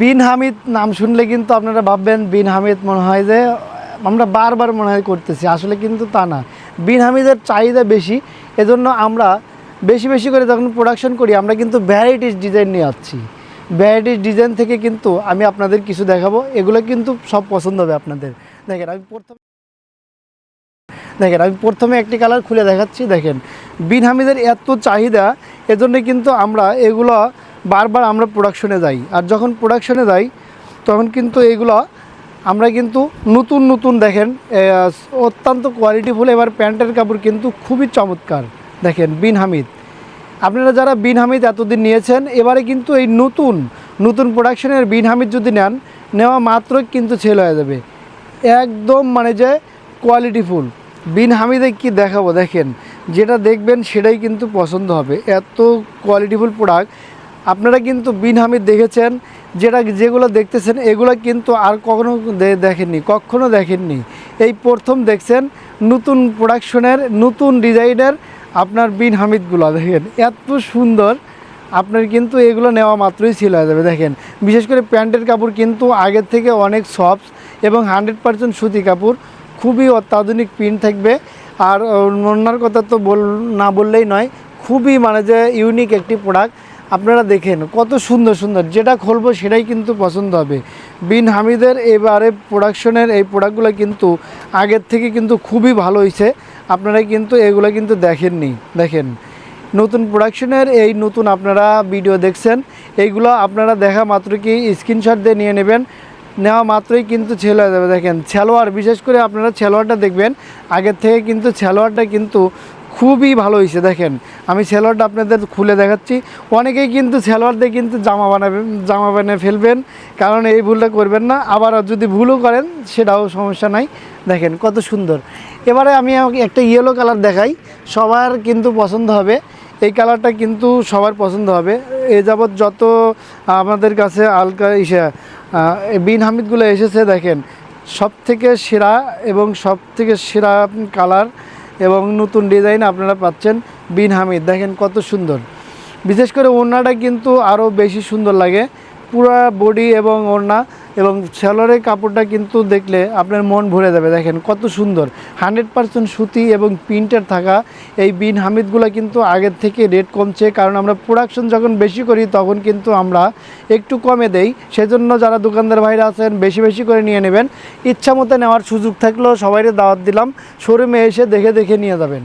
বিন হামিদ নাম শুনলে কিন্তু আপনারা ভাববেন, বিন হামিদ মনে হয় যে, আমরা বারবার মনে হয় করতেছি, আসলে কিন্তু তা না। বিন হামিদের চাহিদা বেশি, এজন্য আমরা বেশি বেশি করে যখন প্রোডাকশন করি, আমরা কিন্তু ভ্যারাইটিস ডিজাইন নিয়ে আসছি। ভ্যারাইটিস ডিজাইন থেকে কিন্তু আমি আপনাদের কিছু দেখাবো, এগুলো কিন্তু সব পছন্দ হবে আপনাদের। দেখেন, আমি প্রথম দেখেন, আমি প্রথমে একটি কালার খুলে দেখাচ্ছি, দেখেন। বিন হামিদের এত চাহিদা এজন্য কিন্তু আমরা এগুলো বারবার আমরা প্রোডাকশনে যাই। আর যখন প্রোডাকশনে যাই, তখন কিন্তু এইগুলো আমরা কিন্তু নতুন নতুন দেখেন অত্যন্ত কোয়ালিটিফুল এবার প্যান্টের কাপড় কিন্তু খুবই চমৎকার। দেখেন, বিন হামিদ। আপনারা যারা বিন হামিদ এতদিন নিয়েছেন, এবারে কিন্তু এই নতুন নতুন প্রোডাকশনের বিন হামিদ যদি নেন, নেওয়া মাত্রই কিন্তু ছেল হয়ে যাবে। একদম মানে যে কোয়ালিটিফুল বিন হামিদে কি দেখাবো, দেখেন, যেটা দেখবেন সেটাই কিন্তু পছন্দ হবে। এত কোয়ালিটিফুল প্রোডাক্ট আপনারা কিন্তু বিন হামিদ দেখেছেন, যেটা যেগুলো দেখতেছেন, এগুলো কিন্তু আর কখনো দেখেননি কখনো দেখেননি। এই প্রথম দেখছেন নতুন প্রোডাকশনের নতুন ডিজাইনের আপনার বিন হামিদগুলো, দেখেন। এত সুন্দর, আপনার কিন্তু এগুলো নেওয়া মাত্রই ছিল যাবে, দেখেন। বিশেষ করে প্যান্টের কাপড় কিন্তু আগের থেকে অনেক সফট এবং হান্ড্রেড পারসেন্ট সুতি কাপড়, খুবই অত্যাধুনিক প্রিন্ট থাকবে। আর অন্যার কথা তো বল, না বললেই নয়, খুবই মানে যে ইউনিক একটি প্রোডাক্ট আপনারা দেখেন কত সুন্দর সুন্দর। যেটা খুলবো সেটাই কিন্তু পছন্দ হবে। বিন হামিদের এবারে প্রোডাকশনের এই প্রোডাক্টগুলো কিন্তু আগের থেকে কিন্তু খুবই ভালো হয়েছে আপনারা কিন্তু এগুলো কিন্তু দেখেননি। দেখেন, নতুন প্রোডাকশনের এই নতুন আপনারা ভিডিও দেখছেন, এইগুলো আপনারা দেখা মাত্র কি স্ক্রিনশট দিয়ে নিয়ে নেবেন। নেওয়া মাত্রই কিন্তু ছেল হয়ে যাবে দেখেন ছেলোয়ার বিশেষ করে আপনারা ছেলোয়ারটা দেখবেন, আগের থেকে কিন্তু ছেলোয়ারটা কিন্তু খুবই ভালো হয়েছে, দেখেন। আমি ছেলোয়ারটা আপনাদের খুলে দেখাচ্ছি। অনেকেই কিন্তু ছেলোয়ার দিয়ে কিন্তু জামা বানাবেন, জামা বানিয়ে ফেলবেন, কারণ এই ভুলটা করবেন না। আবার যদি ভুলও করেন, সেটাও সমস্যা নাই। দেখেন কত সুন্দর। এবারে আমি একটা ইয়েলো কালার দেখাই। সবার কিন্তু পছন্দ হবে। এই কালারটা কিন্তু সবার পছন্দ হবে। এ যাবৎ যত আমাদের কাছে আলকা ইসে বিন হামিদগুলো এসেছে, দেখেন। সব থেকে সেরা এবং সব থেকে সেরা কালার এবং নতুন ডিজাইন আপনারা পাচ্ছেন বিন হামিদ। দেখেন কত সুন্দর। বিশেষ করে ওড়নাটা কিন্তু আরও বেশি সুন্দর লাগে। পুরা বডি এবং ওড়না এবং সেলরের কাপড়টা কিন্তু দেখলে আপনার মন ভরে যাবে। দেখেন কত সুন্দর। হান্ড্রেড পার্সেন্ট সুতি এবং প্রিন্টের থাকা এই বিন হামিদগুলো কিন্তু আগের থেকে রেট কমছে। কারণ আমরা প্রোডাকশন যখন বেশি করি, তখন কিন্তু আমরা একটু কমে দেই। সেজন্য যারা দোকানদার ভাইরা আছেন, বেশি বেশি করে নিয়ে নেবেন। ইচ্ছা মতো নেওয়ার সুযোগ থাকলেও সবাইকে দাওয়াত দিলাম। শোরুমে এসে দেখে দেখে নিয়ে যাবেন।